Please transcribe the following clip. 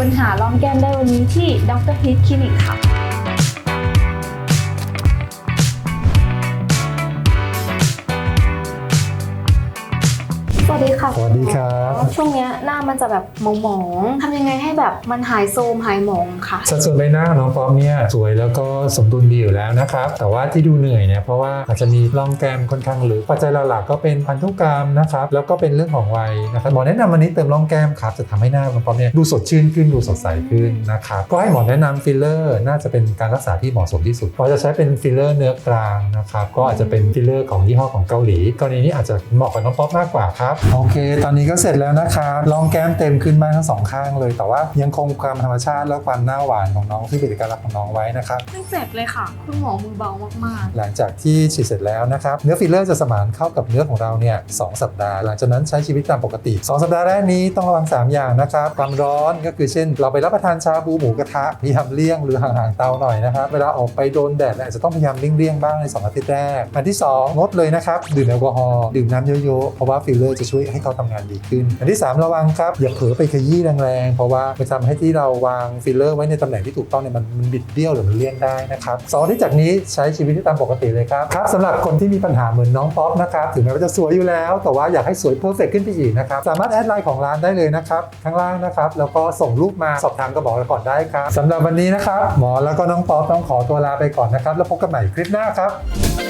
ปัญหาลองแก้มได้วันนี้ที่ดรพีทคลินิกค่ะ สวัสดีค่ะ สวัสดีครับ ช่วงเนี้ยหน้ามันจะแบบหมองๆทำยังไงให้แบบมันหายโทรมหายหมองค่ะ สัดส่วนใบหน้าของน้องป๊อปเนี่ยสวยแล้วก็สมดุลดีอยู่แล้วนะครับ แต่ว่าที่ดูเหนื่อยเนี่ยเพราะว่าอาจจะมีร่องแก้มค่อนข้างลึกปัจจัยหลักๆก็เป็นพันธุกรรมนะครับแล้วก็เป็นเรื่องของวัยนะครับหมอแนะนำวันนี้เติมร่องแก้มครับจะทำให้หน้าน้องป๊อปเนี่ยดูสดชื่นขึ้นดูสดใสขึ้นนะครับก็ให้หมอแนะนำฟิลเลอร์น่าจะเป็นการรักษาที่เหมาะสมที่สุดเพราะจะใช้เป็นฟิลเลอร์เนื้อกลางนะครับก็อาจจะเป็นฟิลเลอร์ของยี่ห้อของเกาหลีกรณีนี้อาจจะเหมาะกับน้องป๊อปมากกว่าครับโอเค ตอนนี้ก็เสร็จแล้วนะครับร่องแก้มเต็มขึ้นมากทั้งสองข้างเลย แต่ว่ายังคงความธรรมชาติและความหน้าหวานของน้องที่เป็นเอกลักษณ์ของน้องไว้นะครับไม่เจ็บเลยค่ะ คุณหมอมือเบามากหลังจากที่ฉีดเสร็จแล้วนะครับเนื้อฟิลเลอร์จะสมานเข้ากับเนื้อของเราเนี่ยสองสัปดาห์ หลังจากนั้นใช้ชีวิตตามปกติ 2 สัปดาห์แรกนี้ต้องระวัง 3 อย่างนะครับความร้อนก็คือเช่น เราไปรับประทานชาบูหมูกระทะพยายามเลี่ยงหรือห่างๆเตาหน่อยนะครับเวลาออกไปโดนแดดเนี่ยอาจจะต้องพยายามเลี่ยงๆบ้างใน 2 อาทิตย์แรกอันที่ 2 งดเลยนะครับดื่มแอลกอฮอล์ดื่มน้ำเยอะๆเพราะว่าฟิลเลอร์จะช่วยให้เขาทำงานดีขึ้น อันที่ 3 ระวังครับ อย่าเผลอไปขยี้แรงๆ เพราะว่ามันทำให้ที่เราวางฟิลเลอร์ไว้ในตำแหน่งที่ถูกต้องเนี่ยมันมันบิดเบี้ยวหรือมันเลี่ยงได้นะครับสองที่จากนี้ใช้ชีวิตได้ตามปกติเลยครับครับสำหรับคนที่มีปัญหาเหมือนน้องป๊อปนะครับถึงแม้ว่าจะสวยอยู่แล้ว แต่ว่าอยากให้สวยเพอร์เฟกขึ้นไปอีกนะครับสามารถแอดไลน์ของร้านได้เลยนะครับข้างล่างนะครับแล้วก็ส่งรูปมาสอบถามกับหมอเราก่อนได้ครับสำหรับวันนี้นะครับหมอแล้วก็น้องป๊อปต้องขอตัวลาไปก่อนนะครับแล้วพบกันใหม่คลิปหน้าครับ